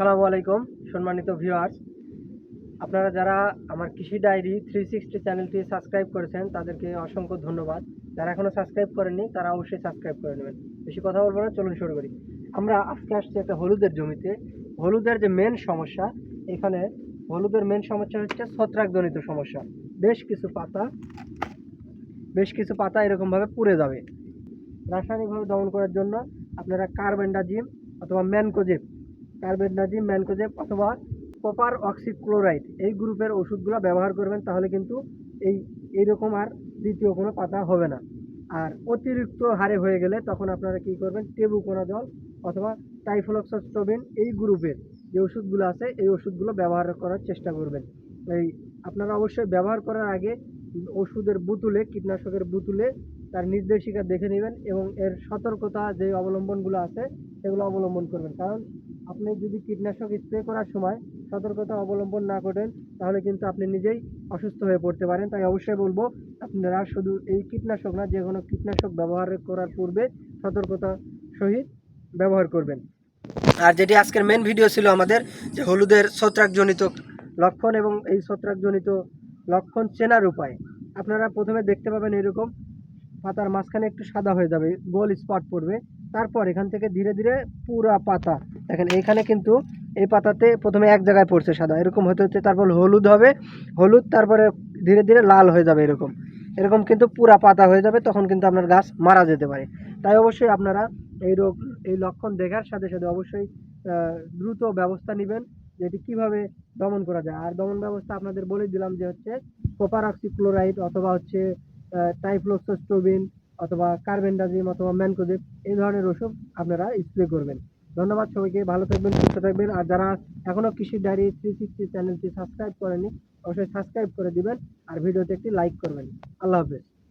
সালামু আলাইকুম, সম্মানিত ভিউয়ার্স আপনারা যারা আমার কৃষি ডায়েরি থ্রি সিক্সটি চ্যানেলটি সাবস্ক্রাইব করেছেন, তাদেরকে অসংখ্য ধন্যবাদ। যারা এখনও সাবস্ক্রাইব করেননি, তারা অবশ্যই সাবস্ক্রাইব করে নেবেন। বেশি কথা বলব না, চলুন শুরু করি। আমরা আজকে আসছি একটা হলুদের জমিতে। হলুদের যে মেন সমস্যা, এখানে হলুদের মেন সমস্যা হচ্ছে ছত্রাকজনিত সমস্যা। বেশ কিছু পাতা, বেশ কিছু পাতা এরকমভাবে পুড়ে যাবে। রাসায়নিকভাবে দমন করার জন্য আপনারা কার্বেন্ডাজিম অথবা ম্যানকোজেব কার্বেন্ডাজিম ম্যানকোজেব অথবা কপার অক্সিক্লোরাইড, এই গ্রুপের ওষুধগুলো ব্যবহার করবেন তাহলে কিন্তু এই, এইরকম আর দ্বিতীয় কোনো পাতা হবে না। আর অতিরিক্ত হারে হয়ে গেলে তখন আপনারা কি করবেন টেবুকোনা জল অথবা টাইফ্লক্সস্টোবিন, এই গ্রুপের যে ওষুধগুলো আছে, এই ওষুধগুলো ব্যবহার করার চেষ্টা করবেন। এই আপনারা অবশ্যই ব্যবহার করার আগে ওষুধের বোতলে, কীটনাশকের বোতলে তার নির্দেশিকা দেখে নেবেন এবং এর সতর্কতা যে অবলম্বনগুলো আছে, সেগুলো অবলম্বন করবেন। কারণ আপনি যদি কীটনাশক স্প্রে করার সময় সতর্কতা অবলম্বন না করেন, তাহলে কিন্তু আপনি নিজেই অসুস্থ হয়ে পড়তে পারেন। তাই অবশ্যই বলব, আপনারা শুধু এই কীটনাশক না, যে কোনো কীটনাশক ব্যবহার করার পূর্বে সতর্কতা সহিত ব্যবহার করবেন। আর যেটি আজকের মেন ভিডিও ছিল আমাদের, যে হলুদের ছত্রাকজনিত লক্ষণ এবং এই ছত্রাকজনিত লক্ষণ চেনার উপায়। আপনারা প্রথমে দেখতে পাবেন এরকম, পাতার মাঝখানে একটু সাদা হয়ে যাবে, গোল স্পট পড়বে। তারপর এখান থেকে ধীরে ধীরে পুরা পাতা দেখেন, এইখানে কিন্তু এই পাতাতে প্রথমে এক জায়গায় পড়ছে সাদা। এরকম হতে হতে তারপর হলুদ হবে। হলুদ, তারপরে ধীরে ধীরে লাল হয়ে যাবে এরকম। এরকম কিন্তু পুরা পাতা হয়ে যাবে, তখন কিন্তু আপনার গাছ মারা যেতে পারে। তাই অবশ্যই আপনারা এই রোগ, এই লক্ষণ দেখার সাথে সাথে অবশ্যই দ্রুত ব্যবস্থা নেবেন যে এটি কীভাবে দমন করা যায়। আর দমন ব্যবস্থা আপনাদের বলে দিলাম যে হচ্ছে কপার অক্সিক্লোরাইড অথবা হচ্ছে টাইফ্লোক্সোস্টোবিন অথবা কার্বেন্ডাজিম অথবা ম্যানকোজেব, এই ধরনের ওষুধ আপনারা স্প্রে করবেন। ধন্যবাদ সবাইকে, ভালো থাকবেন, সুস্থ থাকবেন। আর যারা এখনও কৃষি ডায়েরি থ্রি সিক্সটি চ্যানেলটি সাবস্ক্রাইব করেনি অবশ্যই সাবস্ক্রাইব করে দিবেন আর ভিডিওতে একটি লাইক করবেন। আল্লাহ হাফেজ।